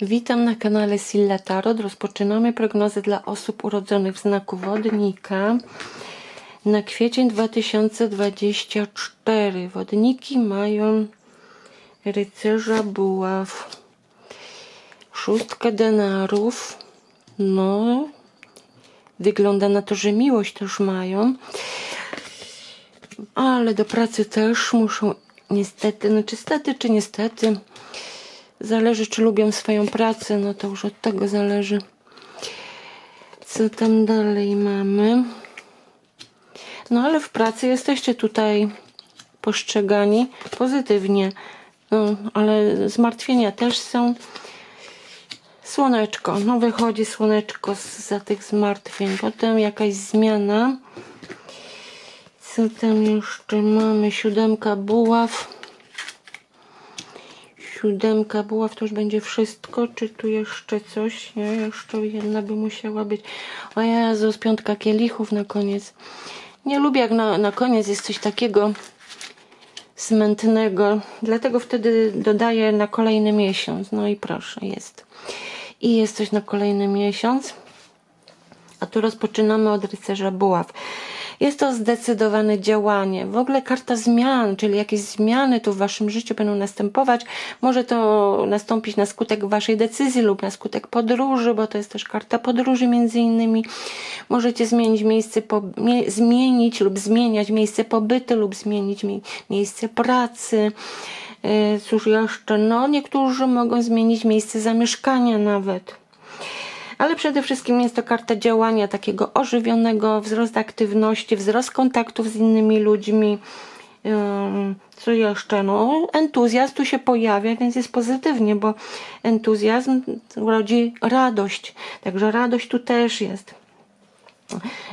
Witam na kanale Silla Tarot. Rozpoczynamy prognozę dla osób urodzonych w znaku wodnika na kwiecień 2024. Wodniki mają rycerza buław, szóstkę denarów. No, wygląda na to, że miłość też mają, ale do pracy też muszą niestety, no czy stety, czy niestety. Zależy, czy lubią swoją pracę, no to już od tego zależy. Co tam dalej mamy? No ale w pracy jesteście tutaj postrzegani pozytywnie. No, ale zmartwienia też są. Słoneczko, no wychodzi słoneczko z- za tych zmartwień. Potem jakaś zmiana. Co tam jeszcze mamy? Siódemka buław. Siódemka buław to już będzie wszystko. Czy tu jeszcze coś? Nie, jeszcze jedna by musiała być. O Jezus, piątka kielichów na koniec. Nie lubię jak na, na koniec jest coś takiego smętnego. Dlatego wtedy dodaję na kolejny miesiąc. No i proszę, jest. I jest coś na kolejny miesiąc. A tu rozpoczynamy od rycerza buław. Jest to zdecydowane działanie. W ogóle karta zmian, czyli jakieś zmiany tu w waszym życiu będą następować. Może to nastąpić na skutek waszej decyzji lub na skutek podróży, bo to jest też karta podróży między innymi. Możecie zmienić miejsce, po, mie, zmienić lub zmieniać miejsce pobytu lub zmienić mie, miejsce pracy. Yy, Cóż jeszcze? No, niektórzy mogą zmienić miejsce zamieszkania nawet. Ale przede wszystkim jest to karta działania takiego ożywionego, wzrost aktywności, wzrost kontaktów z innymi ludźmi. Co jeszcze? No, entuzjazm tu się pojawia, więc jest pozytywnie, bo entuzjazm rodzi radość. Także radość tu też jest.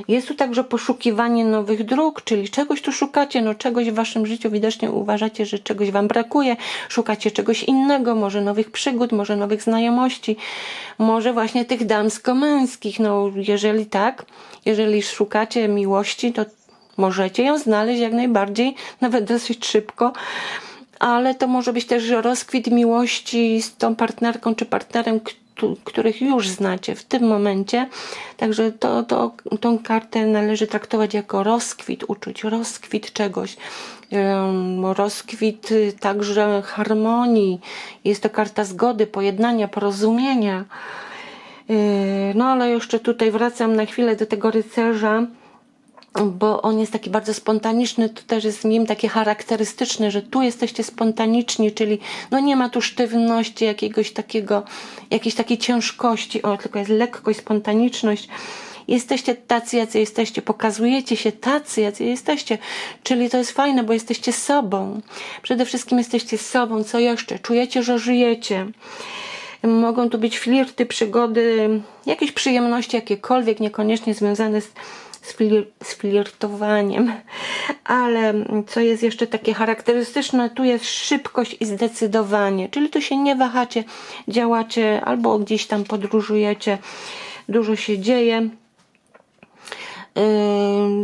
Jest tu także poszukiwanie nowych dróg, czyli czegoś tu szukacie, no czegoś w waszym życiu widocznie uważacie, że czegoś wam brakuje, szukacie czegoś innego, może nowych przygód, może nowych znajomości, może właśnie tych damsko-męskich. No jeżeli tak, jeżeli szukacie miłości, to możecie ją znaleźć jak najbardziej, nawet dosyć szybko ale to może być też rozkwit miłości z tą partnerką czy partnerem, któ- których już znacie w tym momencie. Także to, to, tą kartę należy traktować jako rozkwit uczuć, rozkwit czegoś. Rozkwit y, także harmonii. Jest to karta zgody, pojednania, porozumienia. Yy, No ale jeszcze tutaj wracam na chwilę do tego rycerza bo on jest taki bardzo spontaniczny, to też jest w nim takie charakterystyczne, że tu jesteście spontaniczni, czyli no nie ma tu sztywności, jakiegoś takiego, jakiejś takiej ciężkości, o, tylko jest lekkość, spontaniczność. Jesteście tacy, jacy jesteście, pokazujecie się tacy, jacy jesteście, czyli to jest fajne, bo jesteście sobą. Przede wszystkim jesteście sobą, co jeszcze? Czujecie, że żyjecie. Mogą tu być flirty, przygody, jakieś przyjemności, jakiekolwiek, niekoniecznie związane z, z, flir, z flirtowaniem. Ale co jest jeszcze takie charakterystyczne, tu jest szybkość i zdecydowanie, czyli tu się nie wahacie, działacie albo gdzieś tam podróżujecie, dużo się dzieje.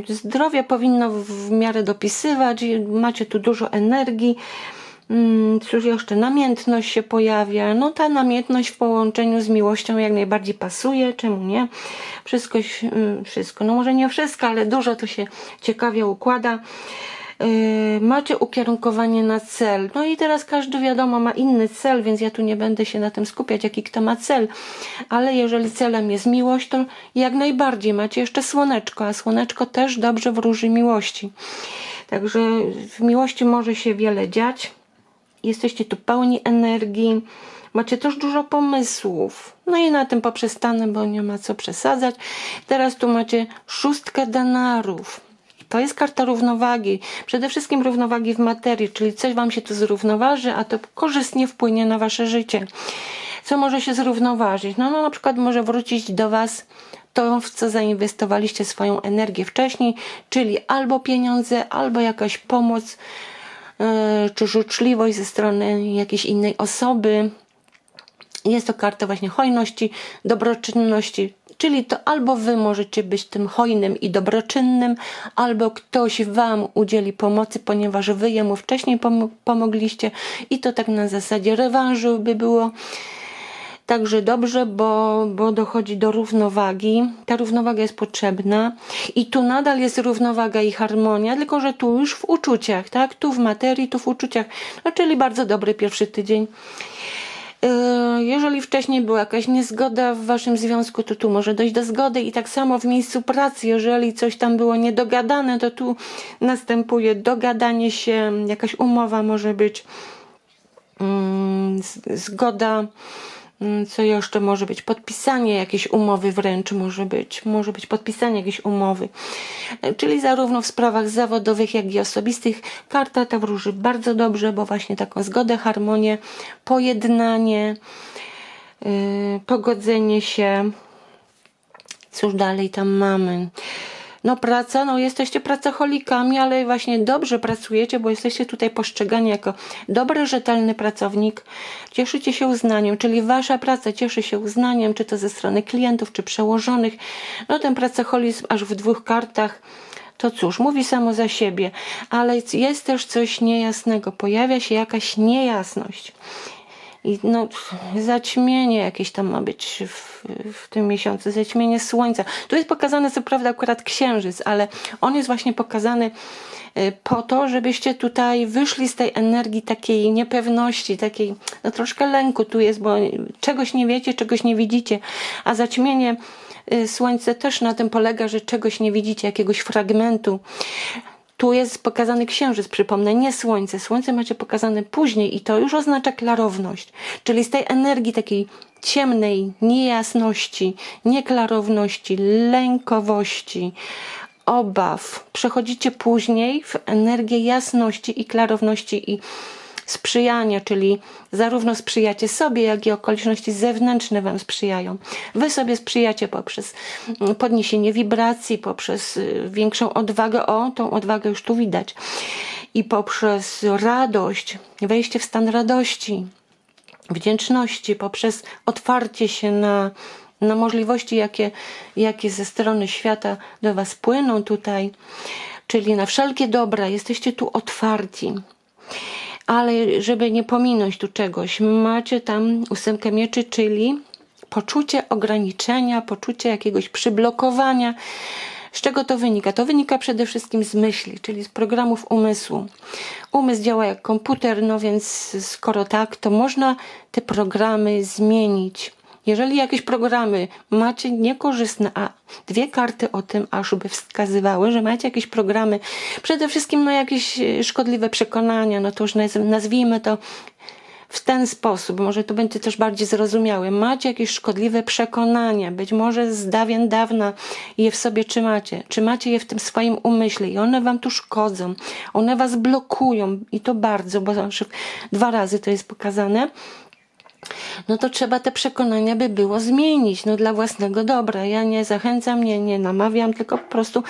Zdrowie powinno w miarę dopisywać, macie tu dużo energii. Mm, Cóż jeszcze, namiętność się pojawia. No ta namiętność w połączeniu z miłością jak najbardziej pasuje, czemu nie? Wszystko, mm, wszystko, no może nie wszystko, ale dużo to się ciekawie układa. Yy, Macie ukierunkowanie na cel. No i teraz każdy wiadomo ma inny cel, więc ja tu nie będę się na tym skupiać, jaki kto ma cel. Ale jeżeli celem jest miłość, to jak najbardziej macie jeszcze słoneczko, a słoneczko też dobrze wróży miłości. Także w miłości może się wiele dziać. Jesteście tu pełni energii. Macie też dużo pomysłów. No i na tym poprzestanę, bo nie ma co przesadzać. Teraz tu macie szóstkę denarów. To jest karta równowagi. Przede wszystkim równowagi w materii, czyli coś wam się tu zrównoważy, a to korzystnie wpłynie na wasze życie. Co może się zrównoważyć? No, no na przykład może wrócić do was to, w co zainwestowaliście swoją energię wcześniej, czyli albo pieniądze, albo jakaś pomoc, czy życzliwość ze strony jakiejś innej osoby. Jest to karta właśnie hojności, dobroczynności, czyli to albo wy możecie być tym hojnym i dobroczynnym, albo ktoś wam udzieli pomocy, ponieważ wy jemu wcześniej pom- pomogliście i to tak na zasadzie rewanżu by było. Także dobrze, bo, bo dochodzi do równowagi. Ta równowaga jest potrzebna i tu nadal jest równowaga i harmonia, tylko że tu już w uczuciach, tak? Tu w materii, tu w uczuciach. No, czyli bardzo dobry pierwszy tydzień. Yy, Jeżeli wcześniej była jakaś niezgoda w waszym związku, to tu może dojść do zgody i tak samo w miejscu pracy, jeżeli coś tam było niedogadane, to tu następuje dogadanie się, jakaś umowa może być, mm, zgoda, co jeszcze może być, podpisanie jakiejś umowy wręcz może być, może być podpisanie jakiejś umowy, E, czyli zarówno w sprawach zawodowych, jak i osobistych karta ta wróży bardzo dobrze, bo właśnie taką zgodę, harmonię, pojednanie, yy, pogodzenie się, cóż dalej tam mamy. No praca, no jesteście pracocholikami, ale właśnie dobrze pracujecie, bo jesteście tutaj postrzegani jako dobry, rzetelny pracownik. Cieszycie się uznaniem, czyli wasza praca cieszy się uznaniem, czy to ze strony klientów, czy przełożonych. No ten pracoholizm aż w dwóch kartach to cóż, mówi samo za siebie, ale jest też coś niejasnego, pojawia się jakaś niejasność. I no, zaćmienie jakieś tam ma być w, w tym miesiącu, zaćmienie słońca. Tu jest pokazany co prawda akurat księżyc, ale on jest właśnie pokazany y, po to, żebyście tutaj wyszli z tej energii takiej niepewności, takiej no troszkę lęku tu jest, bo czegoś nie wiecie, czegoś nie widzicie, a zaćmienie y, słońce też na tym polega, że czegoś nie widzicie, jakiegoś fragmentu. Tu jest pokazany księżyc, przypomnę, nie słońce. Słońce macie pokazane później i to już oznacza klarowność. Czyli z tej energii takiej ciemnej, niejasności, nieklarowności, lękowości, obaw przechodzicie później w energię jasności i klarowności i sprzyjania, czyli zarówno sprzyjacie sobie, jak i okoliczności zewnętrzne Wam sprzyjają. Wy sobie sprzyjacie poprzez mm, podniesienie wibracji, poprzez y, większą odwagę. O, tą odwagę już tu widać. I poprzez radość, wejście w stan radości, wdzięczności, poprzez otwarcie się na, na możliwości, jakie, jakie ze strony świata do Was płyną tutaj, czyli na wszelkie dobra. Jesteście tu otwarci ale żeby nie pominąć tu czegoś, macie tam ósemkę mieczy, czyli poczucie ograniczenia, poczucie jakiegoś przyblokowania. Z czego to wynika? To wynika przede wszystkim z myśli, czyli z programów umysłu. Umysł działa jak komputer, no więc skoro tak, to można te programy zmienić. Jeżeli jakieś programy macie niekorzystne, a dwie karty o tym aż by wskazywały, że macie jakieś programy, przede wszystkim no jakieś e, szkodliwe przekonania, no to już naz- nazwijmy to w ten sposób, może to będzie też bardziej zrozumiałe. Macie jakieś szkodliwe przekonania, być może z dawien dawna je w sobie trzymacie. Trzymacie je w tym swoim umyśle i one wam tu szkodzą. One was blokują i to bardzo, bo dwa razy to jest pokazane no to trzeba te przekonania by było zmienić, no dla własnego dobra. Ja nie zachęcam, nie, nie namawiam, tylko po prostu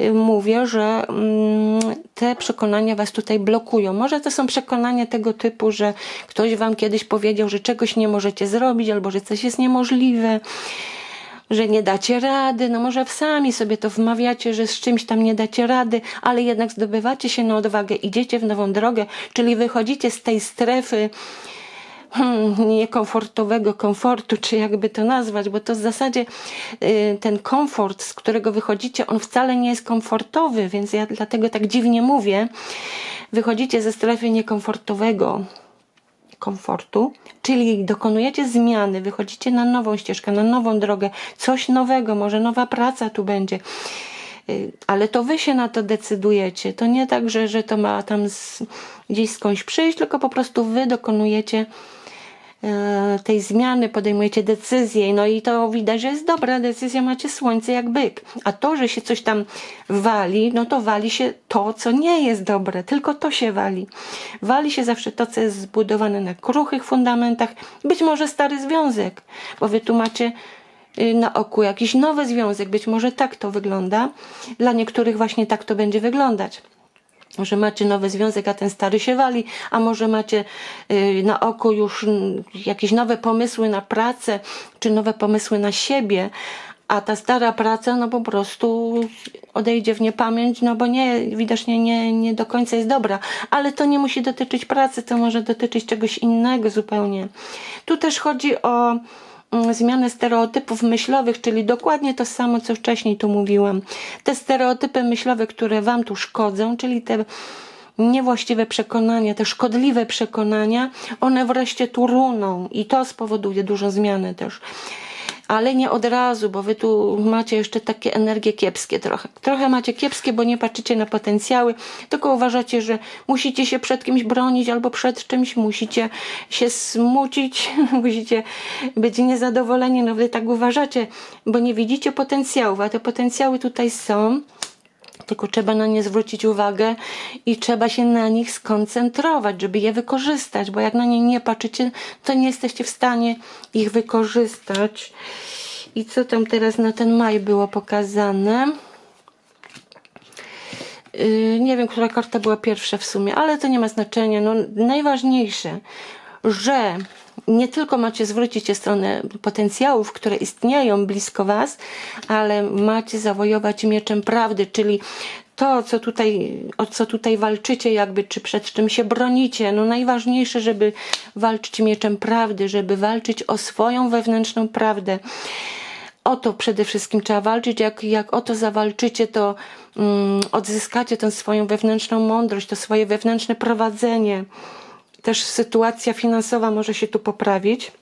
y, mówię, że mm, te przekonania was tutaj blokują. Może to są przekonania tego typu, że ktoś wam kiedyś powiedział, że czegoś nie możecie zrobić, albo że coś jest niemożliwe że nie dacie rady, no może sami sobie to wmawiacie, że z czymś tam nie dacie rady, ale jednak zdobywacie się na odwagę, idziecie w nową drogę, czyli wychodzicie z tej strefy hmm, niekomfortowego komfortu, czy jakby to nazwać, bo to w zasadzie y, ten komfort, z którego wychodzicie, on wcale nie jest komfortowy, więc ja dlatego tak dziwnie mówię. Wychodzicie ze strefy niekomfortowego komfortu, czyli dokonujecie zmiany, wychodzicie na nową ścieżkę, na nową drogę, coś nowego, może nowa praca tu będzie. Y, Ale to wy się na to decydujecie. To nie tak, że, że to ma tam z, gdzieś skądś przyjść, tylko po prostu wy dokonujecie tej zmiany, podejmujecie decyzję, no i to widać, że jest dobra decyzja, macie słońce jak byk. A to, że się coś tam wali, no to wali się to, co nie jest dobre, tylko to się wali. Wali się zawsze to, co jest zbudowane na kruchych fundamentach, być może stary związek, bo wy tu macie y, na oku jakiś nowy związek, być może tak to wygląda. Dla niektórych właśnie tak to będzie wyglądać że macie nowy związek, a ten stary się wali, a może macie y, na oku już mm, jakieś nowe pomysły na pracę, czy nowe pomysły na siebie, a ta stara praca no po prostu odejdzie w niepamięć, no bo nie, widocznie nie, nie do końca jest dobra, ale to nie musi dotyczyć pracy, to może dotyczyć czegoś innego zupełnie. Tu też chodzi o zmianę stereotypów myślowych, czyli dokładnie to samo, co wcześniej tu mówiłam. Te stereotypy myślowe, które Wam tu szkodzą, czyli te niewłaściwe przekonania, te szkodliwe przekonania, one wreszcie tu runą i to spowoduje dużą zmianę też. Ale nie od razu, bo wy tu macie jeszcze takie energie kiepskie trochę. Trochę macie kiepskie, bo nie patrzycie na potencjały, tylko uważacie, że musicie się przed kimś bronić albo przed czymś, musicie się smucić, musicie być niezadowoleni. No wy tak uważacie, bo nie widzicie potencjałów, a te potencjały tutaj są tylko trzeba na nie zwrócić uwagę i trzeba się na nich skoncentrować, żeby je wykorzystać, bo jak na nie nie patrzycie, to nie jesteście w stanie ich wykorzystać. I co tam teraz na ten maj było pokazane? Yy, nie wiem, która karta była pierwsza w sumie, ale to nie ma znaczenia. No, najważniejsze, że nie tylko macie zwrócić się w stronę potencjałów, które istnieją blisko Was, ale macie zawojować mieczem prawdy, czyli to, co tutaj, o co tutaj walczycie, jakby, czy przed czym się bronicie. No najważniejsze, żeby walczyć mieczem prawdy, żeby walczyć o swoją wewnętrzną prawdę o to przede wszystkim trzeba walczyć. Jak, jak o to zawalczycie, to mm, odzyskacie tę swoją wewnętrzną mądrość, to swoje wewnętrzne prowadzenie. Też sytuacja finansowa może się tu poprawić.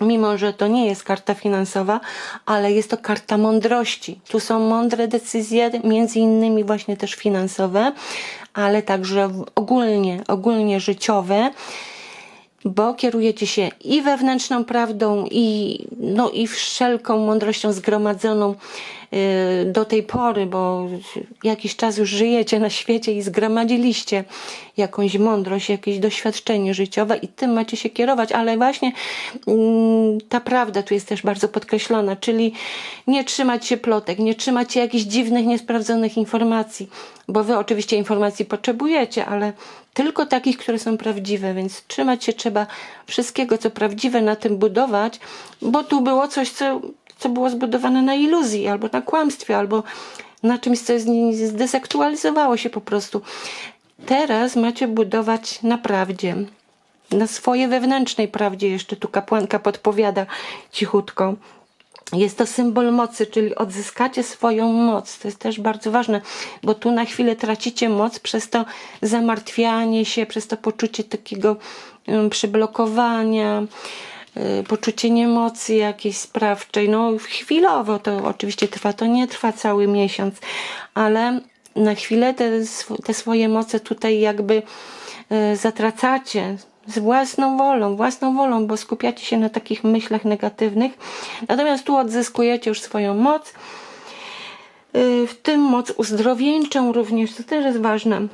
Mimo, że to nie jest karta finansowa, ale jest to karta mądrości. Tu są mądre decyzje, między innymi właśnie też finansowe, ale także ogólnie, ogólnie życiowe bo kierujecie się i wewnętrzną prawdą, i, no, i wszelką mądrością zgromadzoną do tej pory, bo jakiś czas już żyjecie na świecie i zgromadziliście jakąś mądrość, jakieś doświadczenie życiowe i tym macie się kierować, ale właśnie mm, ta prawda tu jest też bardzo podkreślona, czyli nie trzymać się plotek, nie trzymać się jakichś dziwnych, niesprawdzonych informacji, bo wy oczywiście informacji potrzebujecie, ale tylko takich, które są prawdziwe, więc trzymać się trzeba wszystkiego, co prawdziwe, na tym budować, bo tu było coś, co, co było zbudowane na iluzji, albo na kłamstwie, albo na czymś, co zdezaktualizowało się po prostu. Teraz macie budować na prawdzie, na swojej wewnętrznej prawdzie, jeszcze tu kapłanka podpowiada cichutko. Jest to symbol mocy, czyli odzyskacie swoją moc. To jest też bardzo ważne, bo tu na chwilę tracicie moc przez to zamartwianie się, przez to poczucie takiego um, przyblokowania, poczucie niemocy jakiejś sprawczej. No chwilowo to oczywiście trwa, to nie trwa cały miesiąc, ale na chwilę te, te swoje moce tutaj jakby y, zatracacie z własną wolą, własną wolą, bo skupiacie się na takich myślach negatywnych. Natomiast tu odzyskujecie już swoją moc, y, w tym moc uzdrowieńczą również, to też jest ważne.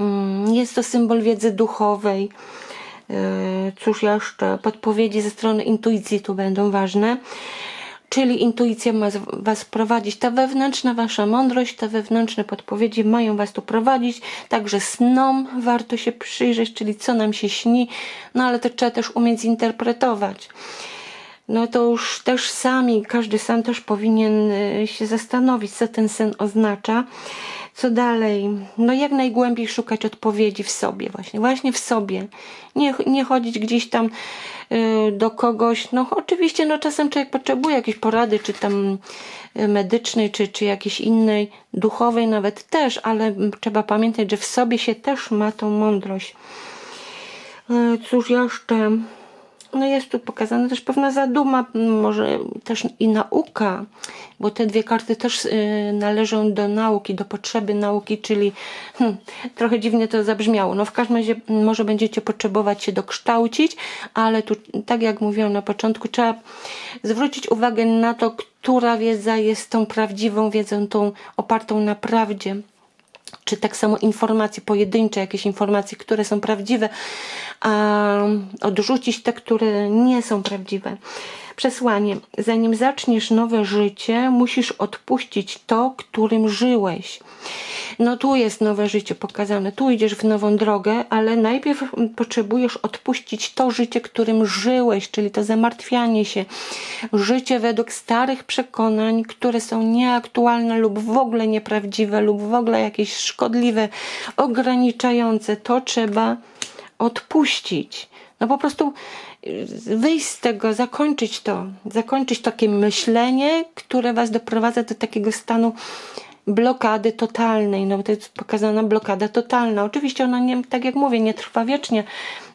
Mm, Jest to symbol wiedzy duchowej. Y, Cóż jeszcze? Podpowiedzi ze strony intuicji tu będą ważne. Czyli intuicja ma was prowadzić, ta wewnętrzna wasza mądrość, te wewnętrzne podpowiedzi mają was tu prowadzić. Także snom warto się przyjrzeć, czyli co nam się śni, no ale to trzeba też umieć zinterpretować. No to już też sami, każdy sam też powinien y, się zastanowić, co ten sen oznacza. Co dalej? No jak najgłębiej szukać odpowiedzi w sobie właśnie, właśnie w sobie. Nie, nie chodzić gdzieś tam y, do kogoś. No oczywiście no czasem człowiek potrzebuje jakiejś porady, czy tam y, medycznej, czy, czy jakiejś innej, duchowej nawet też, ale trzeba pamiętać, że w sobie się też ma tą mądrość. E, Cóż jeszcze? No jest tu pokazana też pewna zaduma, może też i nauka, bo te dwie karty też y, należą do nauki, do potrzeby nauki, czyli hmm, trochę dziwnie to zabrzmiało. No w każdym razie m, może będziecie potrzebować się dokształcić, ale tu, tak jak mówiłam na początku, trzeba zwrócić uwagę na to, która wiedza jest tą prawdziwą wiedzą, tą opartą na prawdzie czy tak samo informacje pojedyncze, jakieś informacje, które są prawdziwe, a odrzucić te, które nie są prawdziwe. Przesłanie. Zanim zaczniesz nowe życie, musisz odpuścić to, którym żyłeś. No tu jest nowe życie pokazane, tu idziesz w nową drogę, ale najpierw potrzebujesz odpuścić to życie, którym żyłeś, czyli to zamartwianie się. Życie według starych przekonań, które są nieaktualne lub w ogóle nieprawdziwe, lub w ogóle jakieś szkodliwe, ograniczające. To trzeba odpuścić. No po prostu y, wyjść z tego, zakończyć to, zakończyć takie myślenie, które was doprowadza do takiego stanu blokady totalnej, no to jest pokazana blokada totalna. Oczywiście ona, nie, tak jak mówię, nie trwa wiecznie,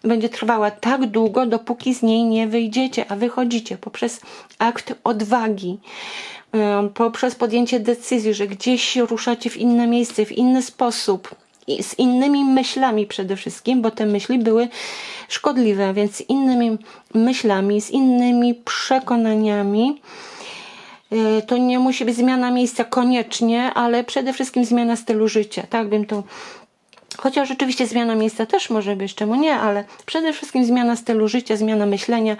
będzie trwała tak długo, dopóki z niej nie wyjdziecie, a wychodzicie poprzez akt odwagi, poprzez podjęcie decyzji, że gdzieś ruszacie w inne miejsce, w inny sposób, i z innymi myślami przede wszystkim, bo te myśli były szkodliwe, więc z innymi myślami, z innymi przekonaniami. Y, To nie musi być zmiana miejsca koniecznie, ale przede wszystkim zmiana stylu życia. Tak bym to. Chociaż rzeczywiście zmiana miejsca też może być, czemu nie, ale przede wszystkim zmiana stylu życia, zmiana myślenia,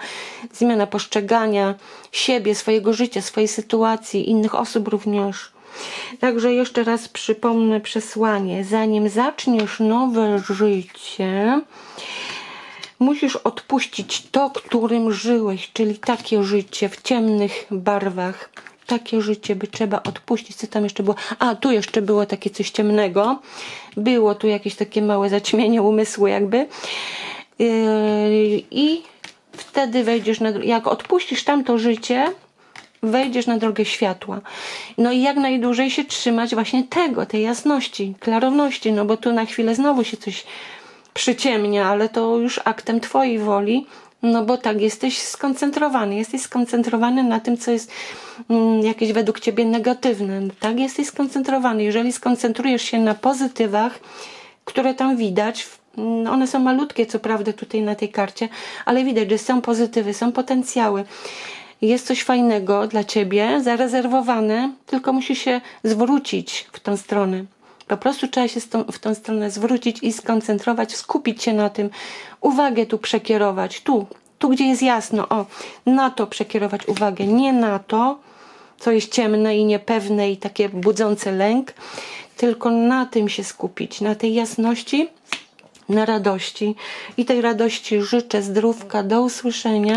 zmiana postrzegania siebie, swojego życia, swojej sytuacji, innych osób również. Także jeszcze raz przypomnę przesłanie. Zanim zaczniesz nowe życie, musisz odpuścić to, którym żyłeś, czyli takie życie w ciemnych barwach. Takie życie by trzeba odpuścić. Co tam jeszcze było? A, tu jeszcze było takie coś ciemnego. Było tu jakieś takie małe zaćmienie umysłu, jakby. Yy, I wtedy wejdziesz na. Jak odpuścisz tamto życie, wejdziesz na drogę światła. No i jak najdłużej się trzymać właśnie tego, tej jasności, klarowności, no bo tu na chwilę znowu się coś przyciemnia, ale to już aktem twojej woli, no bo tak jesteś skoncentrowany, jesteś skoncentrowany na tym, co jest mm, jakieś według ciebie negatywne, tak jesteś skoncentrowany. Jeżeli skoncentrujesz się na pozytywach, które tam widać, mm, one są malutkie, co prawda, tutaj na tej karcie, ale widać, że są pozytywy, są potencjały. Jest coś fajnego dla ciebie, zarezerwowane, tylko musisz się zwrócić w tą stronę. Po prostu trzeba się tą, w tą stronę zwrócić i skoncentrować, skupić się na tym, uwagę tu przekierować, tu, tu gdzie jest jasno, o, na to przekierować uwagę, nie na to, co jest ciemne i niepewne i takie budzące lęk, tylko na tym się skupić, na tej jasności, na radości. I tej radości życzę zdrówka, do usłyszenia.